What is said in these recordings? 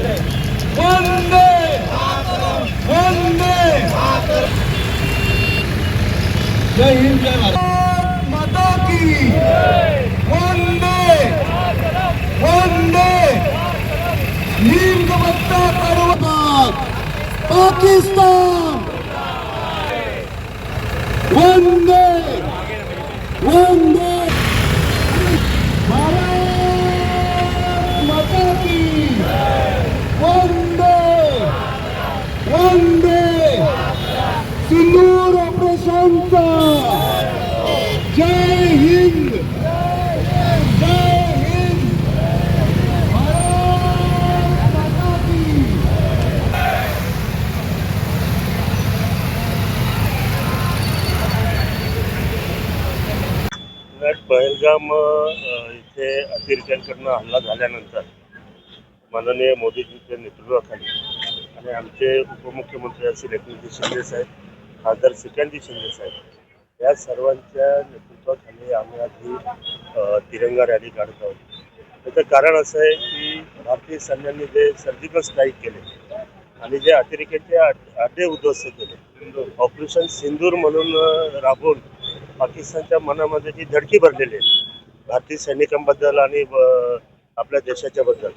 वंदे वंदे जय हिंद जय भारत माता की वंदे वंदे नीम का पत्ता पर्वत पाकिस्तान वंदे वंदे भारत माता की वंदे वंदे सिंदूर ऑपरेशनचा. जय हिंद. जय हिंद. भारत पहलगाम इथे अतिरेक्यांकडनं हल्ला झाल्यानंतर माननीय मोदीजींच्या नेतृत्वाखाली आणि आमचे उपमुख्यमंत्री असतील एकनाथजी शिंदे साहेब खासदार श्रीकांतजी शिंदे साहेब. या सर्वांच्या नेतृत्वाखाली आम्ही आज ही तिरंगा रॅली काढत आहोत. त्याचं कारण असं आहे की भारतीय सैन्यांनी जे सर्जिकल स्ट्राईक केले आणि जे अतिरेक्याचे अड्डे उद्ध्वस्त केले ऑपरेशन सिंदूर म्हणून राबून राबवून पाकिस्तानच्या मनामध्ये जी धडकी भरलेली आहे भारतीय सैनिकांबद्दल आणि ब- आपल्या देशाच्याबद्दल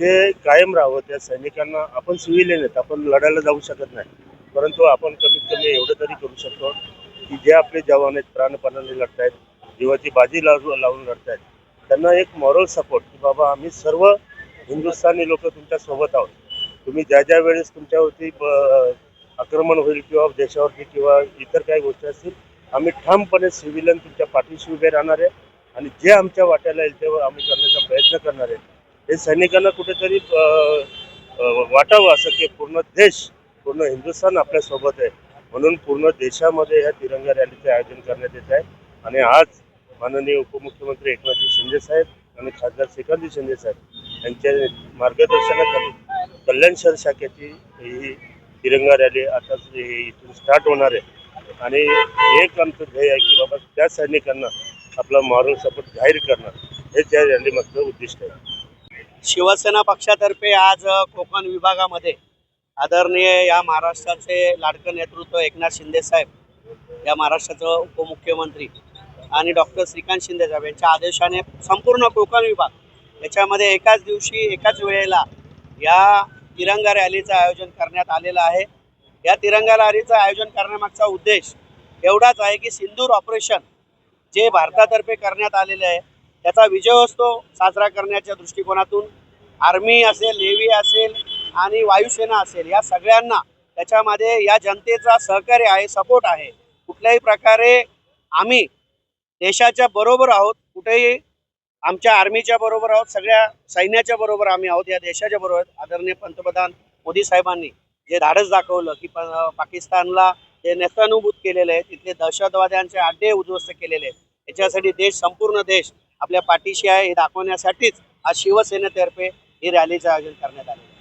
ते कायम राहावं त्या सैनिकांना आपण सिव्हिलियन आहेत आपण लढायला जाऊ शकत नाही. परंतु आपण कमीत कमी एवढं तरी करू शकतो की जे आपले जवान आहेत प्राणपणाने लढतायत जीवाची बाजी लावून लावून लढतायत. त्यांना एक मॉरल सपोर्ट की बाबा आम्ही सर्व हिंदुस्थानी लोक तुमच्यासोबत आहोत. तुम्ही ज्या ज्या वेळेस तुमच्यावरती ब- आक्रमण होईल किंवा देशावरती किंवा इतर काही गोष्टी असतील आम्ही ठामपणे सिव्हिलियन तुमच्या पाठीशी उभे राहणार आहे आणि जे आमच्या वाट्याला येईल तेव्हा आम्ही करण्याचा प्रयत्न करणार आहे. हे सैनिकांना कुठेतरी वाटावं असं की पूर्ण देश पूर्ण हिंदुस्थान आपल्यासोबत आहे. म्हणून पूर्ण देशामध्ये या तिरंगा रॅलीचे आयोजन करण्यात येत आहे. आणि आज माननीय उपमुख्यमंत्री एकनाथजी शिंदे साहेब आणि खासदार श्रीकांतजी शिंदे साहेब यांच्या मार्गदर्शनाखाली कल्याण शहर शाखेची ही तिरंगा रॅली आता इथून स्टार्ट होणार आहे. आणि एक आमचं ध्येय आहे की बाबा त्या सैनिकांना आपला मॉरल सपोर्ट जाहीर करणं हे त्या रॅलीमागचं उद्दिष्ट आहे. शिवसेना पक्षातर्फे आज कोकण विभागामध्ये आदरणीय या महाराष्ट्राचे लाडकं नेतृत्व एकनाथ शिंदे साहेब या महाराष्ट्राचं उपमुख्यमंत्री आणि डॉक्टर श्रीकांत शिंदे साहेब यांच्या आदेशाने संपूर्ण कोकण विभाग याच्यामध्ये एकाच दिवशी एकाच वेळेला या तिरंगा रॅलीचं आयोजन करण्यात आलेलं आहे. या तिरंगा रॅलीचं आयोजन करण्यामागचा उद्देश एवढाच आहे की सिंदूर ऑपरेशन जे भारतातर्फे करण्यात आलेले आहे त्याचा विजयोत्सव साजरा करण्याच्या दृष्टिकोनातून. आर्मी असेल नेव्ही असेल आणि वायुसेना असेल या सगळ्यांना त्याच्यामध्ये या जनतेचा सहकार्य आहे सपोर्ट आहे. कुठल्याही प्रकारे आम्ही देशाच्या बरोबर आहोत कुठेही आमच्या आर्मीच्या बरोबर आहोत सगळ्या सैन्याच्या बरोबर आम्ही आहोत या देशाच्या बरोबर आदरणीय पंतप्रधान मोदी साहेबांनी जे धाडस दाखवलं की प- पाकिस्तानला जे नेत्रानुभूत केलेलं आहे तिथले दहशतवाद्यांचे अड्डे उद्ध्वस्त केलेले आहेत. याच्यासाठी देश संपूर्ण देश आपल्या पाठीशी आहे हे दाखवण्यासाठीच आज शिवसेनेतर्फे ही रॅलीचं आयोजन करण्यात आलं